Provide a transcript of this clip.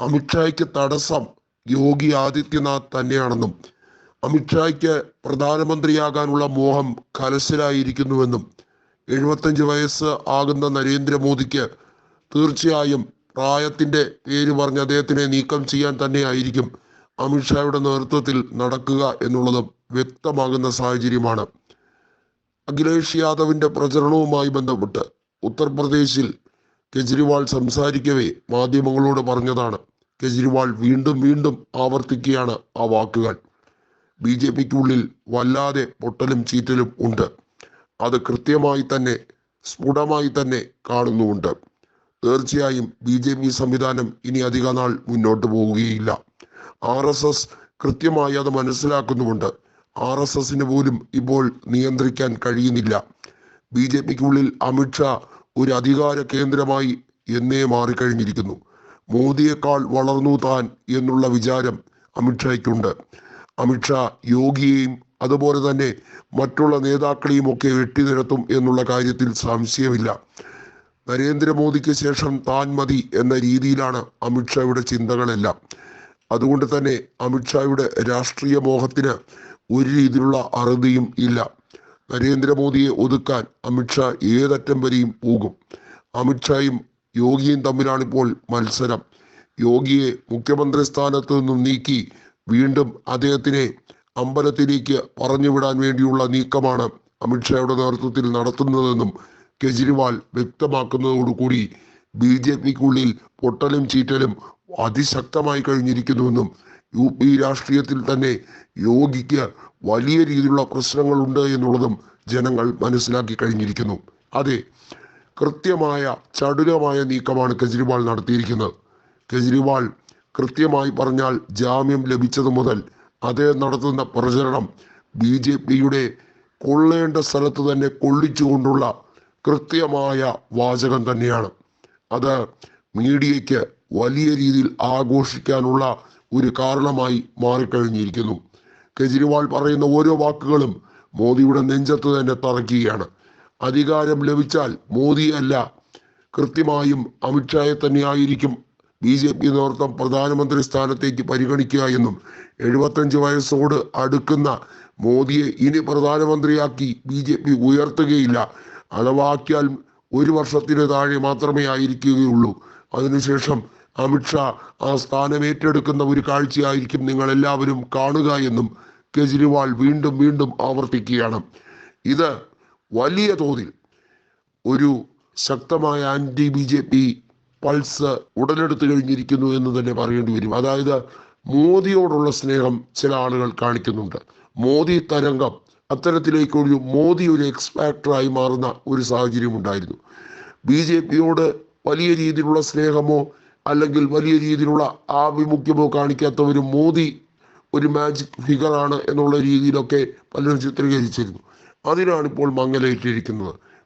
അമിത്ഷായ്ക്ക് തടസ്സം യോഗി ആദിത്യനാഥ് തന്നെയാണെന്നും അമിത്ഷായ്ക്ക് പ്രധാനമന്ത്രിയാകാനുള്ള മോഹം കലശലായിരിക്കുന്നുവെന്നും എഴുപത്തഞ്ച് വയസ്സ് ആകുന്ന നരേന്ദ്രമോദിക്ക് തീർച്ചയായും പ്രായത്തിന്റെ പേര് പറഞ്ഞ് അദ്ദേഹത്തിനെ നീക്കം ചെയ്യാൻ തന്നെയായിരിക്കും അമിത്ഷായുടെ നേതൃത്വത്തിൽ നടക്കുക എന്നുള്ളത് വ്യക്തമാകുന്ന സാഹചര്യമാണ്. അഖിലേഷ് യാദവിന്റെ പ്രചരണവുമായി ബന്ധപ്പെട്ട് ഉത്തർപ്രദേശിൽ കെജ്രിവാൾ സംസാരിക്കവേ മാധ്യമങ്ങളോട് പറഞ്ഞതാണ്. കെജ്രിവാൾ വീണ്ടും വീണ്ടും ആവർത്തിക്കുകയാണ് ആ വാക്കുകൾ. ബി ജെ പിക്കുള്ളിൽ വല്ലാതെ പൊട്ടലും ചീറ്റലും ഉണ്ട്. അത് കൃത്യമായി തന്നെ സ്ഫുടമായി തന്നെ കാണുന്നുമുണ്ട്. തീർച്ചയായും ബി ജെ പി സംവിധാനം ഇനി അധിക നാൾ മുന്നോട്ട് പോവുകയില്ല. ആർ എസ് എസ് കൃത്യമായി അത് മനസ്സിലാക്കുന്നുമുണ്ട്. ആർ എസ് എസിന് പോലും ഇപ്പോൾ നിയന്ത്രിക്കാൻ കഴിയുന്നില്ല. ബി ജെ പിക്കുള്ളിൽ അമിത്ഷാ ഒരു അധികാര കേന്ദ്രമായി എന്നേ മാറിക്കഴിഞ്ഞിരിക്കുന്നു. മോദിയേക്കാൾ വളർന്നു താൻ എന്നുള്ള വിചാരം അമിത്ഷായ്ക്കുണ്ട്. അമിത്ഷാ യോഗിയെയും അതുപോലെ തന്നെ മറ്റുള്ള നേതാക്കളെയും ഒക്കെ വെട്ടിനിരത്തും എന്നുള്ള കാര്യത്തിൽ സംശയമില്ല. നരേന്ദ്രമോദിക്ക് ശേഷം താൻ മതി എന്ന രീതിയിലാണ് അമിത്ഷായുടെ ചിന്തകളെല്ലാം. അതുകൊണ്ട് തന്നെ അമിത്ഷായുടെ രാഷ്ട്രീയ മോഹത്തിന് ഒരു രീതിയിലുള്ള അറുതിയും ഇല്ല. നരേന്ദ്രമോദിയെ ഒതുക്കാൻ അമിത്ഷാ ഏതറ്റം വരെയും പോകും. അമിത്ഷായും യോഗിയും തമ്മിലാണിപ്പോൾ മത്സരം. യോഗിയെ മുഖ്യമന്ത്രി സ്ഥാനത്ത് നിന്നും നീക്കി വീണ്ടും അദ്ദേഹത്തിനെ അമ്പലത്തിലേക്ക് പറഞ്ഞുവിടാൻ വേണ്ടിയുള്ള നീക്കമാണ് അമിത്ഷായുടെ നേതൃത്വത്തിൽ നടത്തുന്നതെന്നും കെജ്രിവാൾ വ്യക്തമാക്കുന്നതോടുകൂടി ബി ജെ പിക്കുള്ളിൽ പൊട്ടലും ചീറ്റലും അതിശക്തമായി കഴിഞ്ഞിരിക്കുന്നുവെന്നും യു പി രാഷ്ട്രീയത്തിൽ തന്നെ യോഗിക്ക് വലിയ രീതിയിലുള്ള പ്രശ്നങ്ങളുണ്ട് എന്നുള്ളതും ജനങ്ങൾ മനസ്സിലാക്കി കഴിഞ്ഞിരിക്കുന്നു. അതെ കൃത്യമായ ചടുലമായ നീക്കമാണ് കെജ്രിവാൾ നടത്തിയിരിക്കുന്നത്. കെജ്രിവാൾ കൃത്യമായി പറഞ്ഞാൽ ജാമ്യം ലഭിച്ചതു മുതൽ അദ്ദേഹം നടത്തുന്ന പ്രചരണം ബി ജെ പിയുടെ കൊള്ളേണ്ട സ്ഥലത്ത് തന്നെ കൊള്ളിച്ചുകൊണ്ടുള്ള കൃത്യമായ വാചകം തന്നെയാണ്. അത് മീഡിയയ്ക്ക് വലിയ രീതിയിൽ ആഘോഷിക്കാനുള്ള ഒരു കാരണമായി മാറിക്കഴിഞ്ഞിരിക്കുന്നു. കെജ്രിവാൾ പറയുന്ന ഓരോ വാക്കുകളും മോദിയുടെ നെഞ്ചത്ത് തന്നെ തറയ്ക്കുകയാണ്. അധികാരം ലഭിച്ചാൽ മോദി അല്ല കൃത്യമായും അമിത്ഷായെ തന്നെയായിരിക്കും ബി ജെ പി നേതൃത്വം പ്രധാനമന്ത്രി സ്ഥാനത്തേക്ക് പരിഗണിക്കുക എന്നും എഴുപത്തഞ്ച് വയസ്സോട് അടുക്കുന്ന മോദിയെ ഇനി പ്രധാനമന്ത്രിയാക്കി ബി ജെ പി ഉയർത്തുകയില്ല. അഥവാക്കിയാൽ ഒരു വർഷത്തിന് താഴെ മാത്രമേ ആയിരിക്കുകയുള്ളൂ. അതിനുശേഷം അമിത്ഷാ ആ സ്ഥാനം ഏറ്റെടുക്കുന്ന ഒരു കാഴ്ചയായിരിക്കും നിങ്ങൾ എല്ലാവരും കാണുക എന്നും കെജ്രിവാൾ വീണ്ടും വീണ്ടും ആവർത്തിക്കുകയാണ്. ഇത് വലിയ തോതിൽ ഒരു ശക്തമായ anti B J P pulse ഉടലെടുത്തു കഴിഞ്ഞിരിക്കുന്നു എന്ന് തന്നെ പറയേണ്ടി വരും. അതായത് മോദിയോടുള്ള സ്നേഹം ചില ആളുകൾ കാണിക്കുന്നുണ്ട്. മോദി തരംഗം അത്തരത്തിലേക്കൊരു മോദി ഒരു എക്സ്പാക്ടറായി മാറുന്ന ഒരു സാഹചര്യം ഉണ്ടായിരുന്നു. ബി ജെ പിയോട് വലിയ രീതിയിലുള്ള സ്നേഹമോ അല്ലെങ്കിൽ വലിയ രീതിയിലുള്ള ആഭിമുഖ്യമോ കാണിക്കാത്ത ഒരു മോദി ഒരു മാജിക് ഫിഗറാണ് എന്നുള്ള രീതിയിലൊക്കെ പലരും ചിത്രീകരിച്ചിരുന്നു. അതിനാണ് ഇപ്പോൾ മങ്ങലേറ്റിരിക്കുന്നത്.